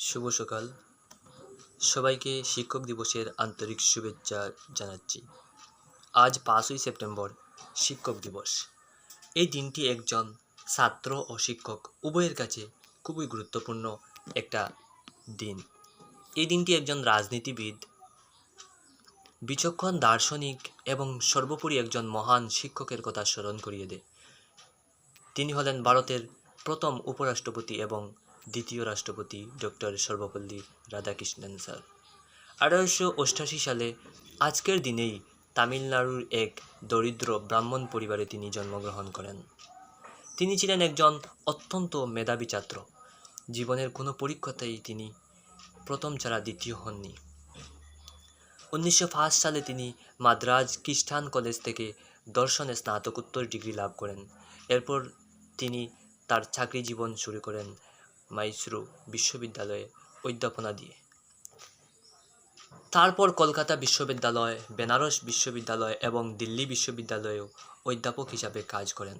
শুভ সকাল। সবাইকে শিক্ষক দিবসের আন্তরিক শুভেচ্ছা জানাচ্ছি। আজ পাঁচই সেপ্টেম্বর, শিক্ষক দিবস। এই দিনটি একজন ছাত্র ও শিক্ষক উভয়ের কাছে খুবই গুরুত্বপূর্ণ একটা দিন। এই দিনটি একজন রাজনীতিবিদ, বিচক্ষণ দার্শনিক এবং সর্বোপরি একজন মহান শিক্ষকের কথা স্মরণ করিয়ে দেয়। তিনি হলেন ভারতের প্রথম উপরাষ্ট্রপতি এবং দ্বিতীয় রাষ্ট্রপতি ডক্টর সর্বপল্লী রাধাকৃষ্ণন স্যার। আঠারোশো অষ্টাশি সালে আজকের দিনেই তামিলনাড়ুর এক দরিদ্র ব্রাহ্মণ পরিবারে তিনি জন্মগ্রহণ করেন। তিনি ছিলেন একজন অত্যন্ত মেধাবী ছাত্র। জীবনের কোনো পরীক্ষাতেই তিনি প্রথম ছাড়া দ্বিতীয় হননি। উনিশশো পাঁচ সালে তিনি মাদ্রাজ খ্রিস্টান কলেজ থেকে দর্শনে স্নাতকোত্তর ডিগ্রি লাভ করেন। এরপর তিনি তার চাকরি জীবন শুরু করেন মাইসুরু বিশ্ববিদ্যালয়ে অধ্যাপনা দিয়ে। তারপর কলকাতা বিশ্ববিদ্যালয়, বেনারস বিশ্ববিদ্যালয় এবং দিল্লি বিশ্ববিদ্যালয়েও অধ্যাপক হিসাবে কাজ করেন।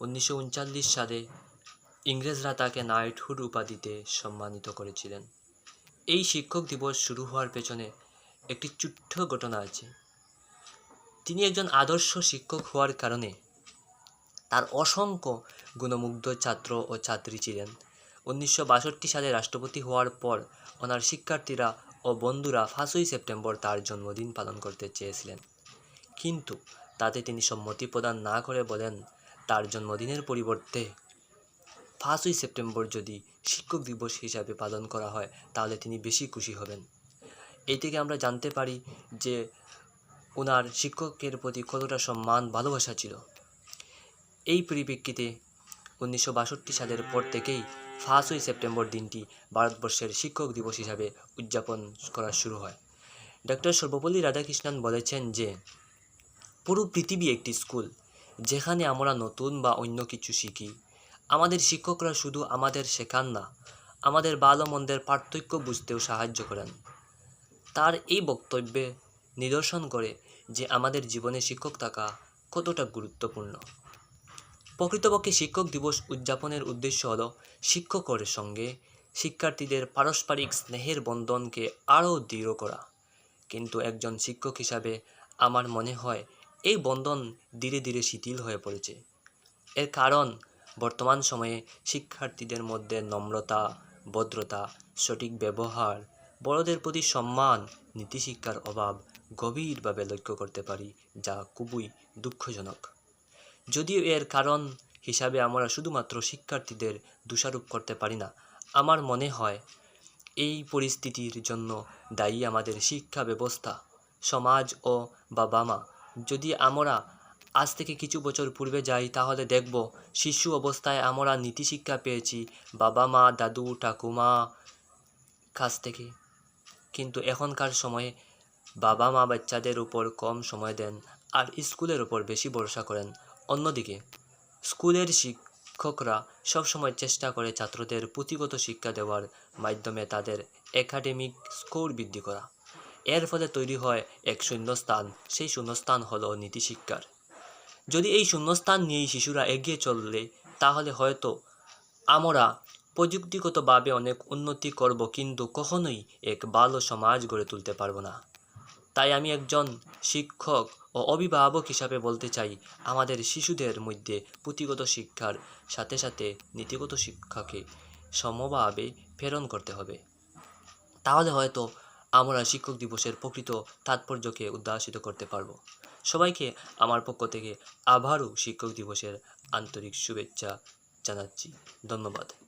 উনিশশো উনচল্লিশ সালে ইংরেজরা তাকে নাইটহুড উপাধিতে সম্মানিত করেছিলেন। এই শিক্ষক দিবস শুরু হওয়ার পেছনে একটি ছোট্ট ঘটনা আছে। তিনি একজন আদর্শ শিক্ষক হওয়ার কারণে তার অসংখ্য গুণমুগ্ধ ছাত্র ও ছাত্রী ছিলেন। উনিশশো বাষট্টি সালে রাষ্ট্রপতি হওয়ার পর ওনার শিক্ষার্থীরা ও বন্ধুরা পাঁচই সেপ্টেম্বর তার জন্মদিন পালন করতে চেয়েছিলেন। কিন্তু তাতে তিনি সম্মতি প্রদান না করে বলেন, তার জন্মদিনের পরিবর্তে পাঁচই সেপ্টেম্বর যদি শিক্ষক দিবস হিসাবে পালন করা হয়, তাহলে তিনি বেশি খুশি হবেন। এই থেকে আমরা জানতে পারি যে ওনার শিক্ষকের প্রতি কতটা সম্মান, ভালোবাসা ছিল। এই পরিপ্রেক্ষিতে উনিশশো বাষট্টি সালের পর থেকেই পাঁচই সেপ্টেম্বর দিনটি ভারতবর্ষের শিক্ষক দিবস হিসাবে উদযাপন করা শুরু হয়। ডক্টর সর্বপল্লী রাধাকৃষ্ণন বলেছেন যে, পুরো পৃথিবী একটি স্কুল, যেখানে আমরা নতুন বা অন্য কিছু শিখি। আমাদের শিক্ষকরা শুধু আমাদের শেখান না, আমাদের ভালো মন্দের পার্থক্য বুঝতেও সাহায্য করেন। তার এই বক্তব্যে নিদর্শন করে যে, আমাদের জীবনে শিক্ষক থাকা কতটা গুরুত্বপূর্ণ। প্রকৃতপক্ষে শিক্ষক দিবস উদযাপনের উদ্দেশ্য হল শিক্ষকের সঙ্গে শিক্ষার্থীদের পারস্পরিক স্নেহের বন্ধনকে আরও দৃঢ় করা। কিন্তু একজন শিক্ষক হিসাবে আমার মনে হয় এই বন্ধন ধীরে ধীরে শিথিল হয়ে পড়েছে। এর কারণ, বর্তমান সময়ে শিক্ষার্থীদের মধ্যে নম্রতা, ভদ্রতা, সঠিক ব্যবহার, বড়দের প্রতি সম্মান, নীতিশিক্ষার অভাব গভীরভাবে লক্ষ্য করতে পারি যা খুবই দুঃখজনক। যদিও এর কারণ হিসাবে আমরা শুধুমাত্র শিক্ষার্থীদের দোষারোপ করতে পারি না, আমার মনে হয় এই পরিস্থিতির জন্য দায়ী আমাদের শিক্ষা ব্যবস্থা, সমাজ ও বাবা মা। যদি আমরা আজ থেকে কিছু বছর পূর্বে যাই, তাহলে দেখব শিশু অবস্থায় আমরা নীতিশিক্ষা পেয়েছি বাবা মা, দাদু, ঠাকুমা কাছ থেকে। কিন্তু এখনকার সময়ে বাবা মা বাচ্চাদের উপর কম সময় দেন আর স্কুলের উপর বেশি ভরসা করেন। অন্যদিকে, স্কুলের শিক্ষকরা সবসময় চেষ্টা করে ছাত্রদের পুঁথিগত শিক্ষা দেওয়ার মাধ্যমে তাদের একাডেমিক স্কোর বৃদ্ধি করা। এর ফলে তৈরি হয় এক শূন্যস্থান। সেই শূন্যস্থান হলো নীতিশিক্ষার। যদি এই শূন্যস্থান নিয়েই শিশুরা এগিয়ে চললে তাহলে হয়তো আমরা প্রযুক্তিগতভাবে অনেক উন্নতি করব, কিন্তু কখনোই এক ভালো সমাজ গড়ে তুলতে পারব না। তাই আমি একজন শিক্ষক ও অভিভাবক হিসাবে বলতে চাই। আমাদের শিশুদের মধ্যে পুঁথিগত শিক্ষার সাথে সাথে নীতিগত শিক্ষাকে সমভাবে প্রেরণ করতে হবে। তাহলে হয়তো আমরা শিক্ষক দিবসের প্রকৃত তাৎপর্যকে উদ্ভাসিত করতে পারব। সবাইকে আমার পক্ষ থেকে আবারও শিক্ষক দিবসের আন্তরিক শুভেচ্ছা জানাচ্ছি। ধন্যবাদ।